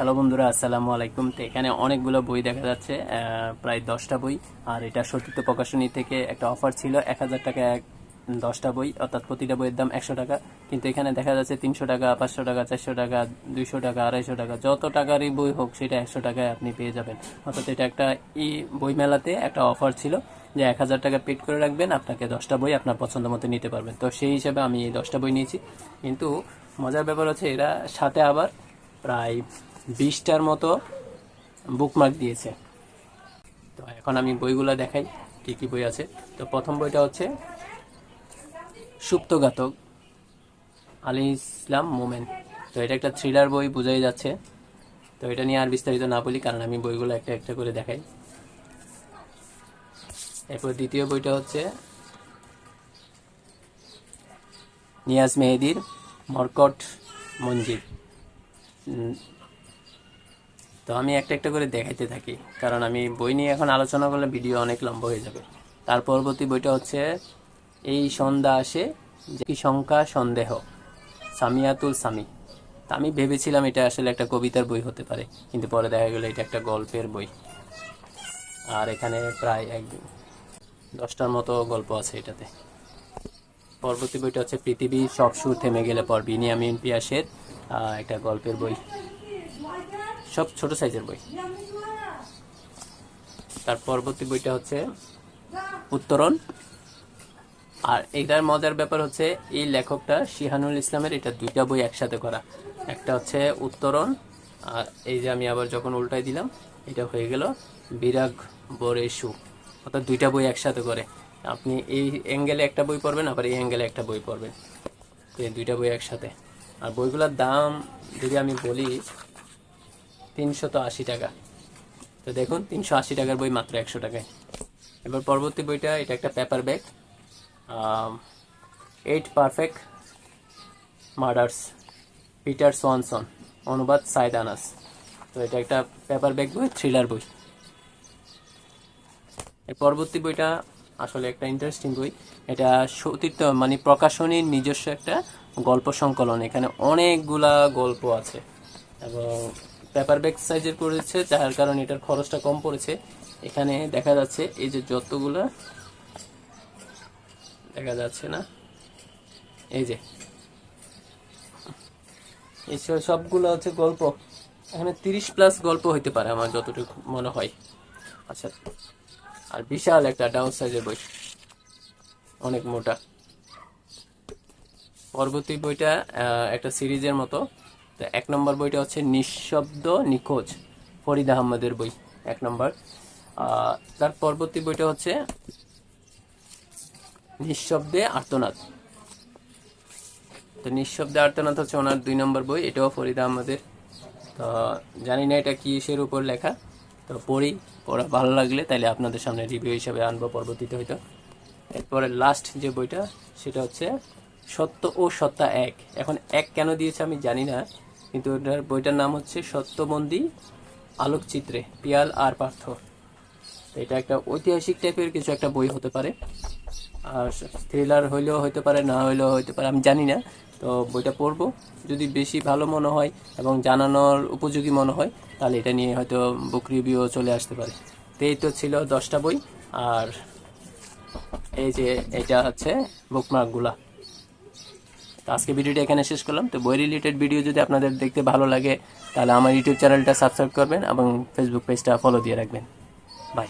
Hello বন্ধুরা, আসসালামু আলাইকুম। তো এখানে অনেকগুলো বই দেখা যাচ্ছে প্রায় দশটা বই। আর এটা সতীর্থ প্রকাশনী থেকে একটা অফার ছিল, এক হাজার টাকা এক দশটা বই, অর্থাৎ প্রতিটা বইয়ের দাম একশো টাকা। কিন্তু এখানে দেখা যাচ্ছে তিনশো টাকা, পাঁচশো টাকা, চারশো টাকা, দুইশো টাকা, আড়াইশো টাকা, যত টাকারই বই হোক, সেটা একশো টাকায় আপনি পেয়ে যাবেন। অর্থাৎ এটা একটা ই বই মেলাতে একটা অফার ছিল যে এক হাজার টাকা পেড করে রাখবেন, আপনাকে দশটা বই আপনার পছন্দ মতো নিতে পারবেন। তো সেই হিসাবে আমি এই দশটা বই নিয়েছি। কিন্তু মজার ব্যাপার হচ্ছে এরা সাথে আবার প্রায় বিশটার মতো বুকমার্ক দিয়েছে। তো এখন আমি বইগুলো দেখাই, কী কী বই আছে। তো প্রথম বইটা হচ্ছে সুপ্তঘাতক আলী ইসলাম মোমেন। তো এটা একটা থ্রিলার বই, বোঝাই যাচ্ছে। তো এটা নিয়ে আর বিস্তারিত না বলি, কারণ আমি বইগুলো একটা একটা করে দেখাই। এরপর দ্বিতীয় বইটা হচ্ছে নিয়াজ মেহেদির মরকট মঞ্জির তো আমি একটা একটা করে দেখাইতে থাকি। কারণ আমি বই নিয়ে এখন আলোচনা করলে ভিডিও অনেক লম্বা হয়ে যাবে। তার পরবর্তী বইটা হচ্ছে, এই সন্ধ্যা আসে যে কি শঙ্কা সন্দেহ, সামিয়াতুল সামি। আমি ভেবেছিলাম এটা আসলে একটা কবিতার বই হতে পারে, কিন্তু পরে দেখা গেলো এটা একটা গল্পের বই। আর এখানে প্রায় এক দশটার মতো গল্প আছে এটাতে। পরবর্তী বইটা হচ্ছে, পৃথিবী সব সুর থেমে গেলে পর বিনিয়ামিন পিয়াসের একটা গল্পের বই। সব ছোট সাইজের বই। তার পরবর্তী বইটা হচ্ছে উত্তরণ। আর এটার মজার ব্যাপার হচ্ছে, এই লেখকটা শিহানুল ইসলামের এটা দুইটা বই একসাথে করা। একটা হচ্ছে উত্তরণ, আর এই যে আমি আবার যখন উল্টাই দিলাম, এটা হয়ে গেল বিরাগ বরেশু অর্থাৎ দুইটা বই একসাথে করে। আপনি এই অ্যাঙ্গেলে একটা বই পড়বেন, আবার এই অ্যাঙ্গেলে একটা বই পড়বেন। এই দুইটা বই একসাথে। আর বইগুলোর দাম যদি আমি বলি তিনশত আশি টাকা। তো দেখুন, তিনশো আশি টাকার বই মাত্র একশো টাকায়। এবার পরবর্তী বইটা, এটা একটা paper bag eight perfect murders Peter Swanson অনুবাদ সাইদ আনাস। তো এটা একটা পেপার ব্যাগ বই থ্রিলার বই। এর পরবর্তী বইটা আসলে একটা ইন্টারেস্টিং বই। এটা সতীর্থ মানে প্রকাশনীর নিজস্ব একটা গল্প সংকলন। এখানে অনেকগুলা গল্প আছে। এবং পেপার ব্যাগ সাইজের করেছে, যার কারণে এটার খরচটা কম পড়েছে। এখানে দেখা যাচ্ছে, এই যে যতগুলা, দেখা যাচ্ছে না। এই যে, এই সবগুলো হচ্ছে গল্প। এখানে তিরিশ প্লাস গল্প হইতে পারে, আমার যতটুকু মনে হয়। আচ্ছা আর বিশাল একটা ডাউন সাইজের বই। অনেক মোটা। পরবর্তী বইটা একটা সিরিজের মতো। তো এক নম্বর বইটা হচ্ছে নিঃশব্দ নিখোঁজ ফরিদ আহমদের বই, এক নম্বর। তার পরবর্তী বইটা হচ্ছে নিঃশব্দে আর্তনাদ। তো নিঃশব্দে আর্তনাদ হচ্ছে ওনার দুই নম্বর বই, এটাও ফরিদ আহমদের। তো জানি না এটা কিসের উপর লেখা। তো পড়ি, পড়া ভালো লাগলে তাহলে আপনাদের সামনে রিভিউ হিসাবে আনব পরবর্তীতে হয়তো। এরপরে লাস্ট যে বইটা, সেটা হচ্ছে সত্য ও সত্তা এক। এখন এক কেন দিয়েছে আমি জানি না। কিন্তু ওটার বইটার নাম হচ্ছে সত্যবন্দী আলোকচিত্রে, পিয়াল আর পার্থ। এটা একটা ঐতিহাসিক টাইপের কিছু একটা বই হতে পারে। আর থ্রিলার হইলেও হইতে পারে, না হইলেও হইতে পারে, আমি জানি না। তো বইটা পড়ব। যদি বেশি ভালো মনে হয় এবং জানানোর উপযোগী মনে হয়, তাহলে এটা নিয়ে হয়তো বুক রিভিউ চলে আসতে পারে। তো এই তো ছিল দশটা বই। আর এই যে এটা হচ্ছে বুকমার্কগুলা তো আজকে ভিডিওটা এখানে শেষ করলাম। তো বই রিলেটেড ভিডিও যদি আপনাদের দেখতে ভালো লাগে, তাহলে আমার ইউটিউব চ্যানেলটা সাবস্ক্রাইব করবেন এবং ফেসবুক পেজটা ফলো দিয়ে রাখবেন। বাই